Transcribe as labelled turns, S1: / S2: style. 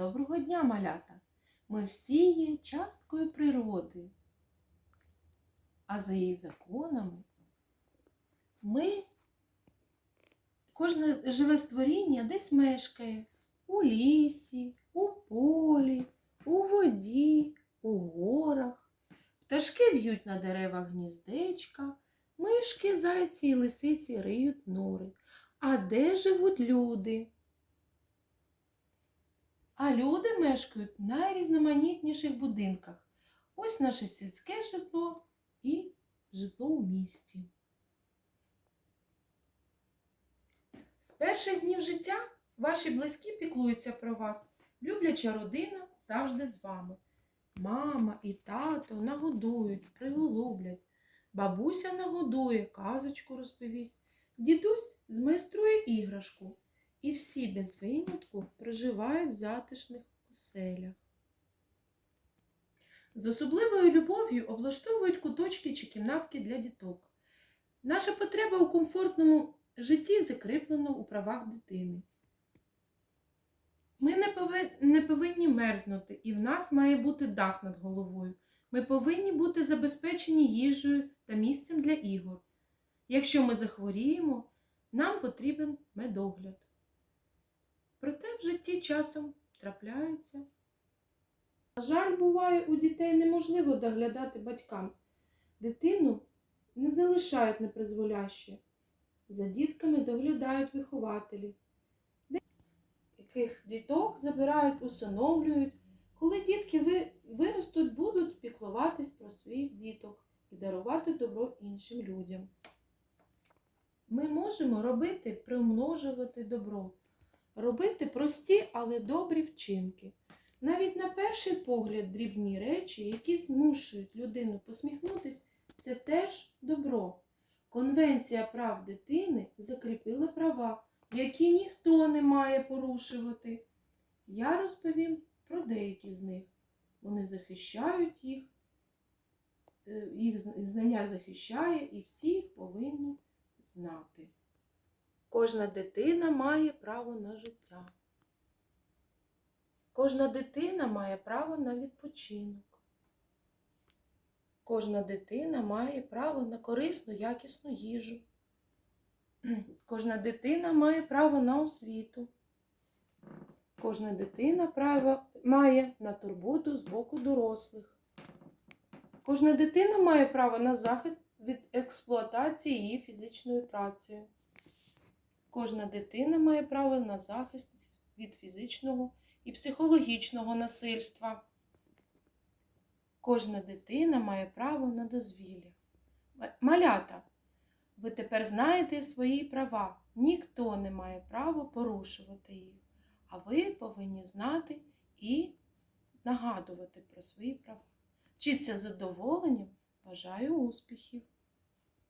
S1: Доброго дня, малята! Ми всі є часткою природи, а за її законами ми, кожне живе створіння десь мешкає у лісі, у полі, у воді, у горах. Пташки в'ють на деревах гніздечка, мишки, зайці і лисиці риють нори. А де живуть люди? А люди мешкають в найрізноманітніших будинках. Ось наше сільське житло і житло у місті. З перших днів життя ваші близькі піклуються про вас. Любляча родина завжди з вами. Мама і тато нагодують, приголублять. Бабуся нагодує, казочку розповість. Дідусь змайструє іграшку. І всі без винятку проживають в затишних оселях. З особливою любов'ю облаштовують куточки чи кімнатки для діток. Наша потреба у комфортному житті закріплена у правах дитини. Ми не повинні, мерзнути, і в нас має бути дах над головою. Ми повинні бути забезпечені їжею та місцем для ігор. Якщо ми захворіємо, нам потрібен медогляд. Проте в житті часом трапляються. На жаль, буває, у дітей неможливо доглядати батькам. Дитину не залишають непризволяще. За дітками доглядають вихователі, яких діток забирають, усиновлюють. Коли дітки виростуть, будуть піклуватись про своїх діток і дарувати добро іншим людям. Ми можемо робити, примножувати добро робити прості, але добрі вчинки. Навіть на перший погляд дрібні речі, які змушують людину посміхнутись, це теж добро. Конвенція прав дитини закріпила права, які ніхто не має порушувати. Я розповім про деякі з них. Вони захищають їх, е, їх знання захищає і всі їх повинні знати. Кожна дитина має право на життя. Кожна дитина має право на відпочинок. Кожна дитина має право на корисну, якісну їжу. Кожна дитина має право на освіту. Кожна дитина право має на турботу з боку дорослих. Кожна дитина має право на захист від експлуатації її фізичною працею. Кожна дитина має право на захист від фізичного і психологічного насильства. Кожна дитина має право на дозвілля. Малята, ви тепер знаєте свої права. Ніхто не має права порушувати їх, а ви повинні знати і нагадувати про свої права. Вчіться задоволенням. Бажаю успіхів!